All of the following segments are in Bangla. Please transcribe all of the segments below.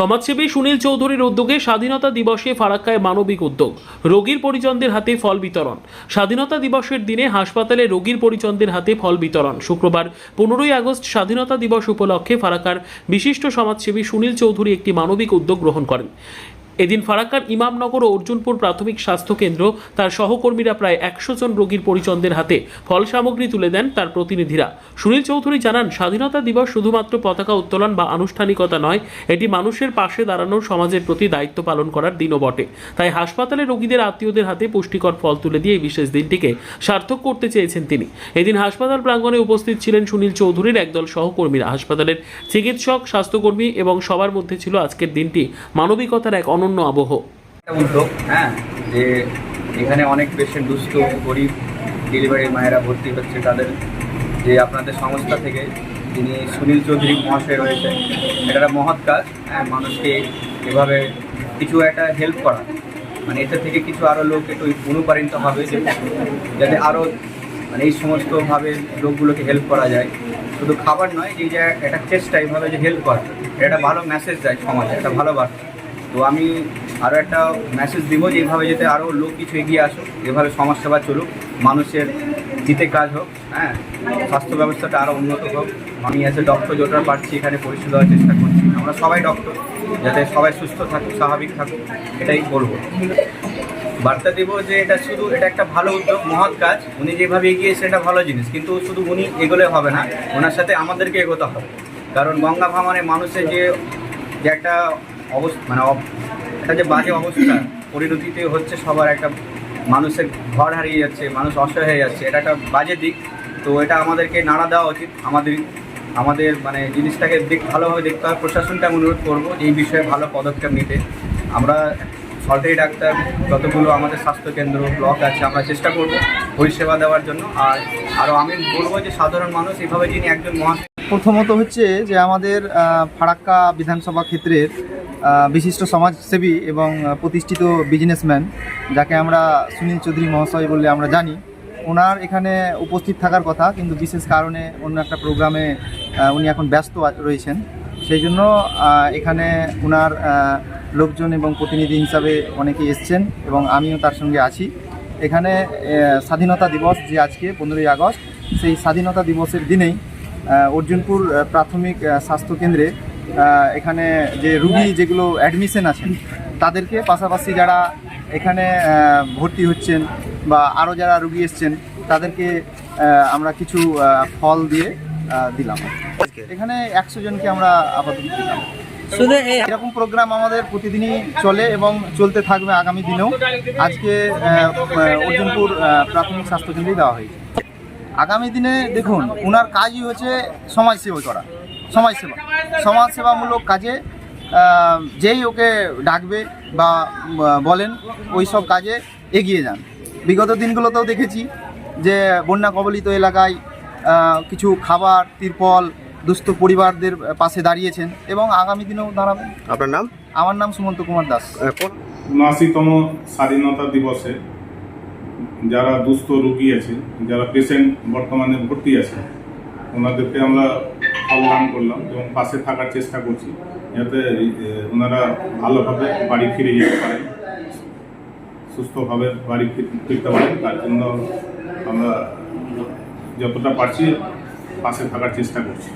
সমাজসেবী সুনীল চৌধুরীর উদ্যোগে স্বাধীনতা দিবসে ফারাক্কায় মানবিক উদ্যোগ। রোগীর পরিজনদের হাতে ফল বিতরণ। স্বাধীনতা দিবসের দিনে হাসপাতালে রোগীর পরিজনদের হাতে ফল বিতরণ। শুক্রবার পনেরোই আগস্ট স্বাধীনতা দিবস উপলক্ষে ফারাক্কার বিশিষ্ট সমাজসেবী সুনীল চৌধুরী একটি মানবিক উদ্যোগ গ্রহণ করেন। এদিন ফারাক্কার ইমামনগর ও অর্জুনপুর প্রাথমিক স্বাস্থ্য কেন্দ্র তার সহকর্মীরা প্রায় একশো জন রোগীর পরিজনদের হাতে ফল সামগ্রী তুলে দেন তার প্রতিনিধিরা। সুনীল চৌধুরী জানান, স্বাধীনতা দিবস শুধুমাত্র পতাকা উত্তোলন বা আনুষ্ঠানিকতা নয়, এটি মানুষের পাশে দাঁড়ানোর সমাজের প্রতি দায়িত্ব পালন করার দিনও বটে। তাই হাসপাতালে রোগীদের আত্মীয়দের হাতে পুষ্টিকর ফল তুলে দিয়ে এই বিশেষ দিনটিকে সার্থক করতে চেয়েছেন তিনি। এদিন হাসপাতাল প্রাঙ্গণে উপস্থিত ছিলেন সুনীল চৌধুরীর একদল সহকর্মীরা। হাসপাতালের চিকিৎসক, স্বাস্থ্যকর্মী এবং সবার মধ্যে ছিল আজকের দিনটি মানবিকতার এক অনন্য আবহ। উদ্যোগ হ্যাঁ যে এখানে অনেক পেশেন্ট দুস্থ, গরিব ডেলিভারি মায়েরা ভর্তি হচ্ছে তাদের, যে আপনাদের সংস্থা থেকে যিনি সুনীল চৌধুরী মহাশয় রয়েছে এটা একটা মহৎ কাজ হ্যাঁ মানুষকে এভাবে কিছু একটা হেল্প করা। মানে এতে থেকে কিছু আরও লোক একটু অনুপ্রাণিত হবে যে যাতে আরও মানে এই সমস্তভাবে লোকগুলোকে হেল্প করা যায়। শুধু খাবার নয় যে একটা চেষ্টা এইভাবে যে হেল্প করা, এটা একটা ভালো মেসেজ দেয় সমাজে, একটা ভালো বার্তা। তো আমি আরও একটা মেসেজ দিব যে এইভাবে যাতে আরও লোক কিছু এগিয়ে আসুক, এভাবে সমাজসেবা চলুক, মানুষের হিতে কাজ হোক হ্যাঁ স্বাস্থ্য ব্যবস্থাটা আরও উন্নত হোক। আমি এসে ডক্টর যতটা পারছি এখানে পরিষেবা দেওয়ার চেষ্টা করছি। আমরা সবাই ডক্টর যাতে সবাই সুস্থ থাকুক, স্বাভাবিক থাকুক, এটাই বলব। বার্তা দেবো যে এটা শুধু, এটা একটা ভালো উদ্যোগ, মহৎ কাজ। উনি যেভাবে এগিয়েছে এটা ভালো জিনিস। কিন্তু শুধু উনি এগোলে হবে না, ওনার সাথে আমাদেরকে এগোতে হবে। কারণ গঙ্গা ভামানে মানুষের যে যে একটা অবস্থা মানে একটা যে বাজে অবস্থা, পরিণতিতে হচ্ছে সবার একটা মানুষের ঘর হারিয়ে যাচ্ছে, মানুষ অসহায় হয়ে যাচ্ছে, এটা একটা বাজে দিক। তো এটা আমাদেরকে নাড়া দেওয়া উচিত, আমাদের আমাদের মানে জিনিসটাকে দিক ভালোভাবে দেখতে হবে। প্রশাসনকে আমি অনুরোধ করব এই বিষয়ে ভালো পদক্ষেপ নিতে। আমরা সরকারি ডাক্তার, যতগুলো আমাদের স্বাস্থ্যকেন্দ্র, ব্লক আছে, আমরা চেষ্টা করব পরিষেবা দেওয়ার জন্য। আর, আরও আমি বলব যে সাধারণ মানুষ এইভাবে যিনি একজন মহা প্রথমত হচ্ছে যে আমাদের ফারাক্কা বিধানসভা ক্ষেত্রের বিশিষ্ট সমাজসেবী এবং প্রতিষ্ঠিত বিজনেসম্যান যাকে আমরা সুনীল চৌধুরী মহাশয় বলে আমরা জানি। ওনার এখানে উপস্থিত থাকার কথা, কিন্তু বিশেষ কারণে অন্য একটা প্রোগ্রামে উনি এখন ব্যস্ত রয়েছেন। সেই জন্য এখানে ওনার লোকজন এবং প্রতিনিধি হিসাবে অনেকে এসছেন এবং আমিও তার সঙ্গে আছি। এখানে স্বাধীনতা দিবস যে আজকে, পনেরোই আগস্ট, সেই স্বাধীনতা দিবসের দিনেই অর্জুনপুর প্রাথমিক স্বাস্থ্যকেন্দ্রে এখানে যে রুগী যেগুলো অ্যাডমিশন আছেন তাদেরকে পাশাপাশি যারা এখানে ভর্তি হচ্ছেন বা আরও যারা রুগী এসছেন তাদেরকে আমরা কিছু ফল দিয়ে দিলাম। এখানে একশো জনকে আমরা আপাতত দিলাম। শুধু এরকম প্রোগ্রাম আমাদের প্রতিদিনই চলে এবং চলতে থাকবে আগামী দিনেও। আজকে অর্জুনপুর প্রাথমিক স্বাস্থ্যকেন্দ্রেই দেওয়া হয়েছে। আগামী দিনে দেখুন ওনার কাজই হচ্ছে সমাজসেবা করা। সমাজসেবা। সমাজসেবামূলক কাজে যেই ওকে ডাকবে বা বলেন ওই সব কাজে এগিয়ে যান। বিগত দিনগুলোতেও দেখেছি যে বন্যা কবলিত এলাকায় কিছু খাবার তিরপল দুস্থ পরিবারদের পাশে দাঁড়িয়েছেন এবং আগামী দিনেও দাঁড়াবেন। আপনার নাম? আমার নাম সুমন্ত কুমার দাস। উনআশিতম স্বাধীনতা দিবসে যারা দুস্থ রুগী আছে যারা পেশেন্ট বর্তমানে ভর্তি আছে ওনাদেরকে আমরা ফল করলাম এবং পাশে থাকার চেষ্টা করছি। যাতে ওনারা ভালোভাবে বাড়ি ফিরে যেতে পারেন সুস্থভাবে বাড়ি ফির- ফিরতে পারেন তার জন্য আমরা যতটা পারছি পাশে থাকার চেষ্টা করছি।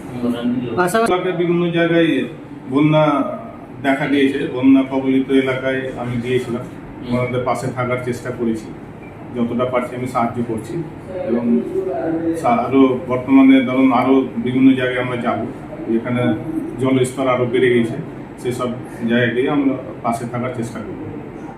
বিভিন্ন জায়গায় বন্যা দেখা দিয়েছে। বন্যা কবলিত এলাকায় আমি গিয়েছিলাম। ওনাদের পাশে থাকার চেষ্টা করেছি। যতটা পারছি আমি সাহায্য করছি। এবং আরও বর্তমানে ধরুন আরও বিভিন্ন জায়গায় আমরা যাব, যেখানে জলস্তর আরও বেড়ে গেছে, সেসব জায়গায় গিয়ে আমরা পাশে থাকার চেষ্টা করব।